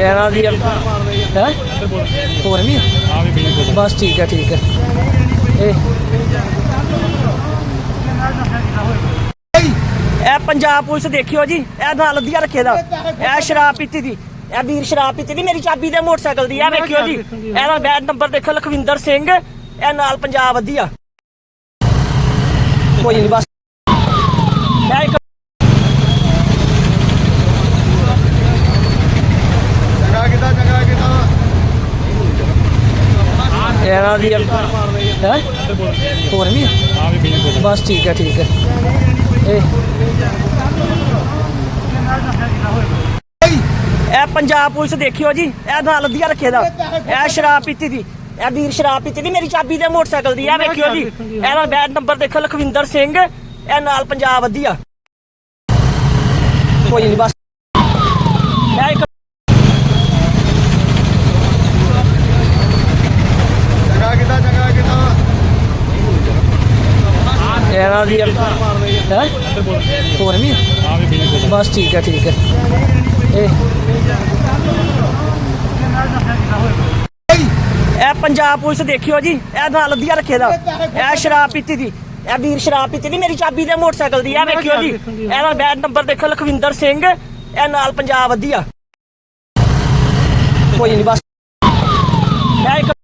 ਇਹਨਾਂ ਦੀ ਹੈ? ਹੋਰ ਵੀ ਬਸ ਠੀਕ ਹੈ ਠੀਕ ਹੈ ਇਹ ਇਹ ਪੰਜਾਬ ਪੁਲਿਸ ਦੇਖਿਓ ਜੀ ਇਹ ਨਾਲ ਅਧਿਆ ਰੱਖੇ ਦਾ। ਇਹ ਸ਼ਰਾਬ ਪੀਤੀ ਦੀ। ਇਹ ਵੀਰ ਸ਼ਰਾਬ ਪੀਤੀ ਦੀ ਮੇਰੀ ਚਾਬੀ ਦੇ ਮੋਟਰਸਾਈਕਲ ਦੀ ਇਹ ਵੇਖਿਓ ਜੀ। ਇਹਦਾ ਬੈਡ ਨੰਬਰ ਦੇਖੋ ਲਖਵਿੰਦਰ ਸਿੰਘ। ਇਹ ਨਾਲ ਪੰਜਾਬ ਅਧਿਆ ਕੋਈ ਨਹੀਂ ਬਸ। ਇਹਨਾਂ ਦੀ ਹੈ? ਹੋਰ ਵੀ ਆ? ਆ ਬਸ ਠੀਕ ਹੈ ਠੀਕ ਹੈ। ਇਹ ਇਹ ਪੰਜਾਬ ਪੁਲਿਸ ਦੇਖਿਓ ਜੀ ਇਹ ਨਾਲ ਅਧਿਆ ਰੱਖੇ ਦਾ। ਇਹ ਸ਼ਰਾਬ ਪੀਤੀ ਦੀ ਇਹ ਵੀਰ ਸ਼ਰਾਬ ਪੀਤੀ ਦੀ ਮੇਰੀ ਚਾਬੀ ਦੇ ਮੋਟਰਸਾਈਕਲ ਦੀ ਇਹ ਵੇਖਿਓ ਜੀ। ਇਹਦਾ ਬੈਡ ਨੰਬਰ ਦੇਖੋ ਲਖਵਿੰਦਰ ਸਿੰਘ ਇਹ ਨਾਲ ਪੰਜਾਬ ਅਧਿਆ ਕੋਈ ਨਹੀਂ ਬਸ। ਇਹਨਾਂ ਦੀ ਹੈ? ਹੋਰ ਵੀ? ਬਸ ਠੀਕ ਹੈ ਠੀਕ ਹੈ। ਇਹ। ਇਹ ਪੰਜਾਬ ਪੁਲਿਸ ਦੇਖਿਓ ਜੀ, ਇਹ ਨਾਲ ਅਧਿਆ ਰੱਖੇ ਦਾ। ਇਹ ਸ਼ਰਾਬ ਪੀਤੀ ਦੀ। ਇਹ ਵੀਰ ਸ਼ਰਾਬ ਪੀਤੀ ਦੀ, ਮੇਰੀ ਚਾਬੀ ਦੇ ਮੋਟਰਸਾਈਕਲ ਦੀ ਇਹ ਵੇਖਿਓ ਜੀ। ਇਹਦਾ ਬੈਡ ਨੰਬਰ ਦੇਖੋ, ਲਖਵਿੰਦਰ ਸਿੰਘ, ਇਹ ਨਾਲ ਪੰਜਾਬ ਅਧਿਆ ਕੋਈ ਨਹੀਂ ਬਸ।